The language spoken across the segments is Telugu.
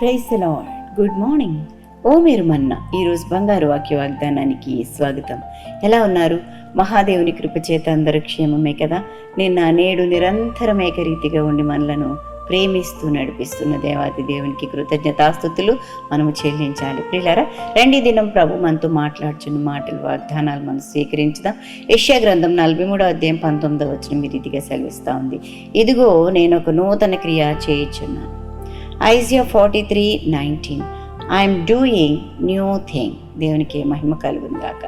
Price lord. Good morning. ఓ మీరు మన్న ఈరోజు బంగారు వాక్య వాగ్దానానికి స్వాగతం. ఎలా ఉన్నారు? మహాదేవుని కృపచేత అందరూ క్షేమమే కదా? నిన్న నేడు నిరంతరం ఏకరీతిగా ఉండి మనలను ప్రేమిస్తూ నడిపిస్తున్న దేవాది దేవునికి కృతజ్ఞతాస్థుతులు మనము చెల్లించాలి. ప్రియులారా రెండు దినం ప్రభు మనతో మాట్లాడుచున్న మాటలు వాగ్దానాలు మనం స్వీకరించుదాం. యష్యా గ్రంథం నలభై మూడో అధ్యాయం పంతొమ్మిదో వచ్చిన మీ రీతిగా సెలవిస్తూ ఉంది. ఇదిగో నేను ఒక నూతన క్రియ చేయించున్నాను. Isaiah 43 19. I am doing new thing. దేవునికి మహిమ కలుగుందాక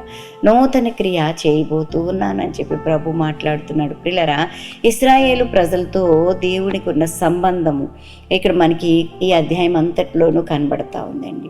నూతన క్రియ చేయబోతూ ఉన్నానని చెప్పి ప్రభు మాట్లాడుతున్నాడు. పిల్లరా ఇస్రాయేలు ప్రజలతో దేవునికి ఉన్న సంబంధము ఇక్కడ మనకి ఈ అధ్యాయం అంతట్లోనూ కనబడతా ఉందండి.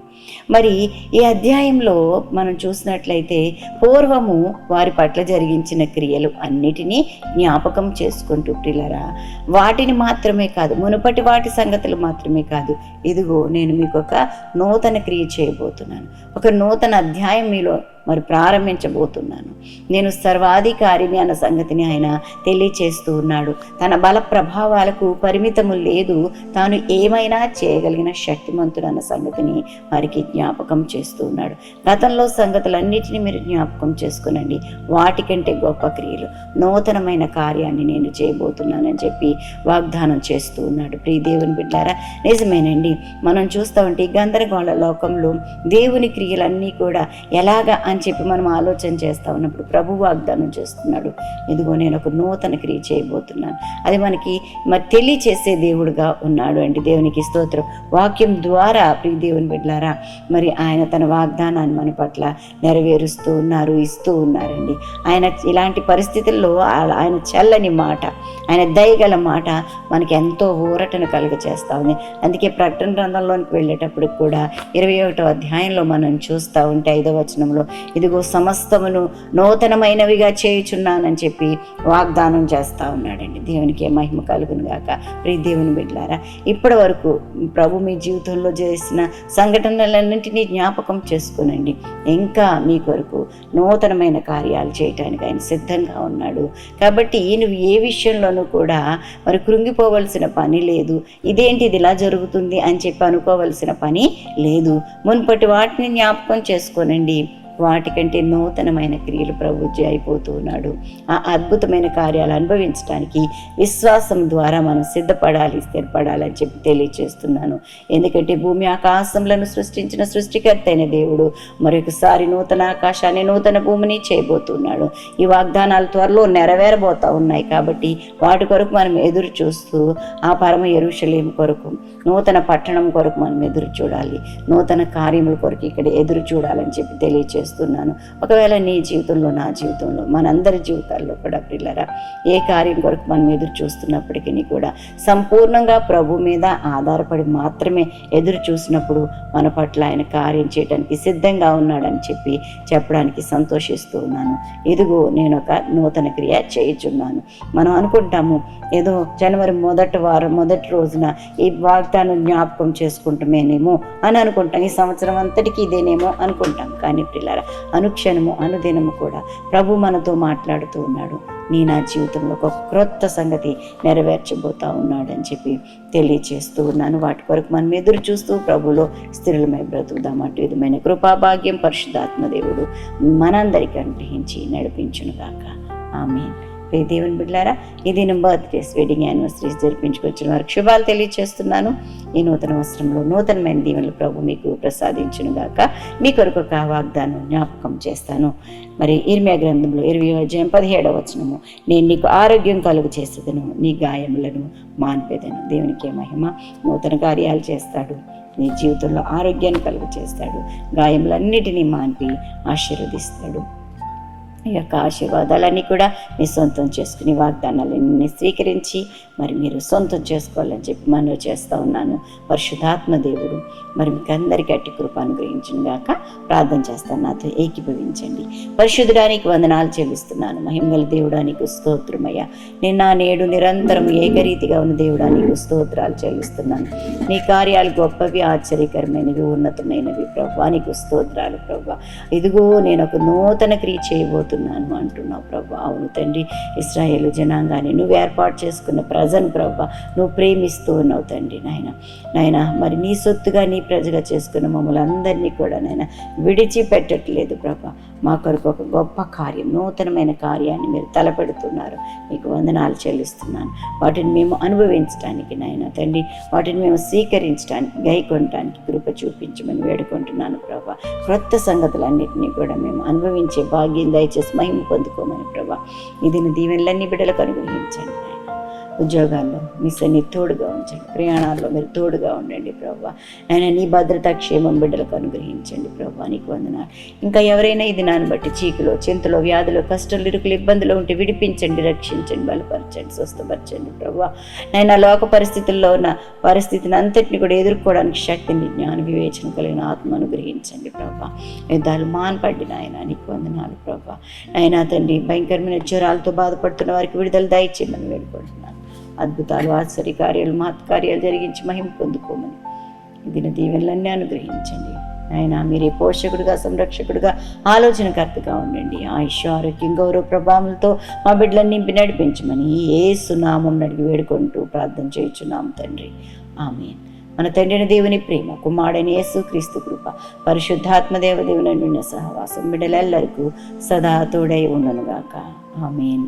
మరి ఈ అధ్యాయంలో మనం చూసినట్లయితే పూర్వము వారి పట్ల జరిగించిన క్రియలు అన్నిటినీ జ్ఞాపకం చేసుకుంటూ పిల్లరా వాటిని మాత్రమే కాదు మునుపటి వాటి సంగతులు మాత్రమే కాదు. ఇదిగో నేను మీకు ఒక నూతన క్రియ చేయబోతున్నాను. ఒక నూతన అధ్యాయం మీలో మరి ప్రారంభించబోతున్నాను. నేను సర్వాధికారిని అన్న సంగతిని ఆయన తెలియచేస్తూ ఉన్నాడు. తన బల ప్రభావాలకు పరిమితము లేదు. తాను ఏమైనా చేయగలిగిన శక్తిమంతుడు అన్న సంగతిని వారికి జ్ఞాపకం చేస్తూ ఉన్నాడు. గతంలో సంగతులన్నిటిని మీరు జ్ఞాపకం చేసుకునండి. వాటికంటే గొప్ప క్రియలు. నూతనమైన కార్యాన్ని నేను చేయబోతున్నానని చెప్పి వాగ్దానం చేస్తూ ఉన్నాడు. ప్రియ దేవుని బిడ్డారా నిజమేనండి. మనం చూస్తూ ఉంటే గందరగోళ లోకంలో దేవుని క్రియలన్నీ కూడా ఎలాగా అని చెప్పి మనం ఆలోచన చేస్తూ ఉన్నప్పుడు ప్రభు వాగ్దానం చేస్తున్నాడు. ఇదిగో నేను ఒక నూతన క్రియ చేయబోతున్నాను. అది మనకి మరి తెలియచేసే దేవుడుగా ఉన్నాడు అండి. దేవునికి స్తోత్రం. వాక్యం ద్వారా ప్రియ దేవుని బిడ్డలారా మరి ఆయన తన వాగ్దానాన్ని మన పట్ల నెరవేరుస్తూ ఉన్నారు ఇస్తూ ఉన్నారండి. ఆయన ఇలాంటి పరిస్థితుల్లో ఆయన చల్లని మాట ఆయన దయగల మాట మనకి ఎంతో ఊరటను కలిగచేస్తూ ఉంది. అందుకే ప్రకటన గ్రంథంలోనికి వెళ్ళేటప్పుడు కూడా ఇరవై ఒకటో అధ్యాయంలో మనం చూస్తూ ఉంటే ఐదో వచనంలో ఇదిగో సమస్తమును నూతనమైనవిగా చేయుచున్నానని చెప్పి వాగ్దానం చేస్తూ ఉన్నాడండి. దేవునికి మహిమ కలుగును గాక. ప్రీ దేవుని బిడ్డారా ఇప్పటి వరకు ప్రభు మీ జీవితంలో చేసిన సంఘటనలన్నింటినీ జ్ఞాపకం చేసుకునండి. ఇంకా మీ కొరకు నూతనమైన కార్యాలు చేయటానికి ఆయన సిద్ధంగా ఉన్నాడు. కాబట్టి నువ్వు ఏ విషయంలోనూ కూడా మరి కృంగిపోవలసిన పని లేదు. ఇదేంటి ఇది ఇలా జరుగుతుంది అని చెప్పి అనుకోవలసిన పని లేదు. మునుపటి వాటిని జ్ఞాపకం చేసుకోనండి. వాటికంటే నూతనమైన క్రియలు ప్రభు అయిపోతూ ఉన్నాడు. ఆ అద్భుతమైన కార్యాలు అనుభవించడానికి విశ్వాసం ద్వారా మనం సిద్ధపడాలి స్థిరపడాలని చెప్పి తెలియచేస్తున్నాను. ఎందుకంటే భూమి ఆకాశంలను సృష్టించిన సృష్టికర్త అయిన దేవుడు మరొకసారి నూతన ఆకాశాన్ని నూతన భూమిని చేయబోతున్నాడు. ఈ వాగ్దానాలు త్వరలో నెరవేరబోతూ ఉన్నాయి కాబట్టి వాటి కొరకు మనం ఎదురు చూస్తూ ఆ పరమ ఎరుషలేం కొరకు నూతన పట్టణం కొరకు మనం ఎదురు చూడాలి. నూతన కార్యముల కొరకు ఇక్కడ ఎదురు చూడాలని చెప్పి తెలియచేస్తున్నాను. ఒకవేళ నీ జీవితంలో నా జీవితంలో మనందరి జీవితాల్లో కూడా పిల్లరా ఏ కార్యం కొరకు మనం ఎదురు చూస్తున్నప్పటికీ కూడా సంపూర్ణంగా ప్రభు మీద ఆధారపడి మాత్రమే ఎదురు చూసినప్పుడు మన పట్ల ఆయన కార్యం చేయడానికి సిద్ధంగా ఉన్నాడని చెప్పి చెప్పడానికి సంతోషిస్తూ ఉన్నాను. ఇదిగో నేను ఒక నూతన క్రియ చేయుచున్నాను. మనం అనుకుంటాము ఏదో జనవరి మొదటి వారం మొదటి రోజున ఈ వాగ్దానం జ్ఞాపకం చేసుకుంటామేనేమో అని అనుకుంటాం. ఈ సంవత్సరం అంతటికి ఇదేనేమో అనుకుంటాం. కానీ పిల్లరా అనుక్షణము అనుదినము కూడా ప్రభు మనతో మాట్లాడుతూ ఉన్నాడు. నీ నా జీవితంలో ఒక క్రొత్త సంగతి నెరవేర్చబోతా ఉన్నాడని చెప్పి తెలియచేస్తూ ఉన్నాను. వాటి కొరకు మనం ఎదురు చూస్తూ ప్రభులో స్థిరులమై బ్రతుకుదాం. అటు విధమైన కృపాభాగ్యం పరిశుద్ధాత్మదేవుడు మనందరికీ అనుగ్రహించి నడిపించునుగాక. ఆమె ప్రియ దేవుని బిడ్డారా ఈ దినం బర్త్డేస్ వెడ్డింగ్ యానివర్సరీస్ జరిపించుకొచ్చిన వారికి శుభాలు తెలియజేస్తున్నాను ఈ నూతన వస్త్రంలో నూతనమైన దీవెనలు ప్రభు మీకు ప్రసాదించును గాక. మీ కొరకు ఒక వాగ్దానం జ్ఞాపకం చేస్తాను. మరి ఇర్మియా గ్రంథంలో ఇరవై అధ్యాయం పదిహేడవ వచనము నేను నీకు ఆరోగ్యం కలుగు చేసేదను నీ గాయములను మాన్పేదను. దేవునికి మహిమ నూతన కార్యాలు చేస్తాడు. నీ జీవితంలో ఆరోగ్యాన్ని కలుగు చేస్తాడు. గాయములన్నిటినీ మాన్పి ఆశీర్వదిస్తాడు. ఈ యొక్క ఆశీర్వాదాలన్నీ కూడా మీ సొంతం చేసుకుని వాగ్దానాలన్నీ స్వీకరించి మరి మీరు సొంతం చేసుకోవాలని చెప్పి మనవి చేస్తూ ఉన్నాను. పరిశుధాత్మ దేవుడు మరి మీకు అందరికీ అట్టి కృప అనుగ్రహించిన గాక ప్రార్థన చేస్తాను నాతో ఏకీభవించండి. పరిశుద్ధడానికి వందనాలు చెల్లిస్తున్నాను. మహిమగల దేవుడానికి స్తోత్రమయ్యా. నిన్న నేడు నిరంతరం ఏకరీతిగా ఉన్న దేవుడానికి స్తోత్రాలు చెల్లిస్తున్నాను. నీ కార్యాలు గొప్పవి ఆశ్చర్యకరమైనవి ఉన్నతమైనవి ప్రభా. నీకు స్తోత్రాలు ప్రభా. ఇదిగో నేను ఒక నూతన క్రియ చేయబోతున్నాను. అంటున్నావు ప్రభా. అవును తండ్రి ఇస్రాయేల్ జనాంగాన్ని నువ్వు ఏర్పాటు చేసుకున్న ప్రజను ప్రభా నువ్వు ప్రేమిస్తూ ఉన్నావు తండ్రి నాయన. నాయన మరి నీ సొత్తుగా నీ ప్రజగా చేసుకున్న మమ్మల్ని అందరినీ కూడా నాయన విడిచిపెట్టట్లేదు ప్రభా. మా కొరకు ఒక గొప్ప కార్యం నూతనమైన కార్యాన్ని మీరు తలపెడుతున్నారు. మీకు వందనాలు చెల్లిస్తున్నాను. వాటిని మేము అనుభవించడానికి నాయన తండ్రి వాటిని మేము స్వీకరించడానికి గైకొనడానికి కృప చూపించమని వేడుకుంటున్నాను ప్రభా. క్రొత్త సంగతులన్నింటినీ కూడా మేము అనుభవించే భాగ్యం దయచేసి మహిమ పొందుకోమని ప్రభా. ఇది దీవెనలన్నీ బిడ్డలకు అనుగ్రహించండి ఉద్యోగాల్లో మీ సన్ని తోడుగా ఉంచండి. ప్రయాణాల్లో మీరు తోడుగా ఉండండి ప్రభా ఆయన నీ భద్రతా క్షేమం బిడ్డలకు అనుగ్రహించండి ప్రభా నీకు వందనాలు. ఇంకా ఎవరైనా ఇది నాన్ని బట్టి చీకులో చింతలో వ్యాధులు కష్టాలు ఇరుకులు ఇబ్బందులు ఉంటే విడిపించండి రక్షించండి బలపరచండి స్వస్థపరచండి ప్రభా ఆయన లోక పరిస్థితుల్లో ఉన్న పరిస్థితిని అంతటిని కూడా ఎదుర్కోవడానికి శక్తిని జ్ఞాన వివేచన కలిగిన ఆత్మ అనుగ్రహించండి ప్రభా యుద్ధాలు మాన్పడ్డి నాయన. నీకు వందనాలు ప్రభా ఆయన తండ్రి భయంకరమైన జ్వరాలతో బాధపడుతున్న వారికి విడుదల దయచేయమని వేడుకుంటున్నాను. అద్భుతాలు ఆశ్చర్య కార్యాలు మహత్కార్యాలు జరిగించి మహిమ పొందుకోమని దిన దీవెనలన్నీ అనుగ్రహించండి. ఆయన మీరే పోషకుడుగా సంరక్షకుడుగా ఆలోచనకర్తగా ఉండండి. ఆయుష్ ఆరోగ్యం గౌరవ ప్రభావంతో మా బిడ్డలను నింపి నడిపించమని ఏ సునామం నడిగి వేడుకుంటూ ప్రార్థన చేయుచున్నాం తండ్రి. ఆమె మన తండ్రిని దేవుని ప్రేమ కుమారుడైన యేసు క్రీస్తు కృప పరిశుద్ధాత్మ దేవదేవుని నిన్న సహవాసం బిడ్డలెల్లరికూ సదా తోడై ఉండనుగాక. Amen.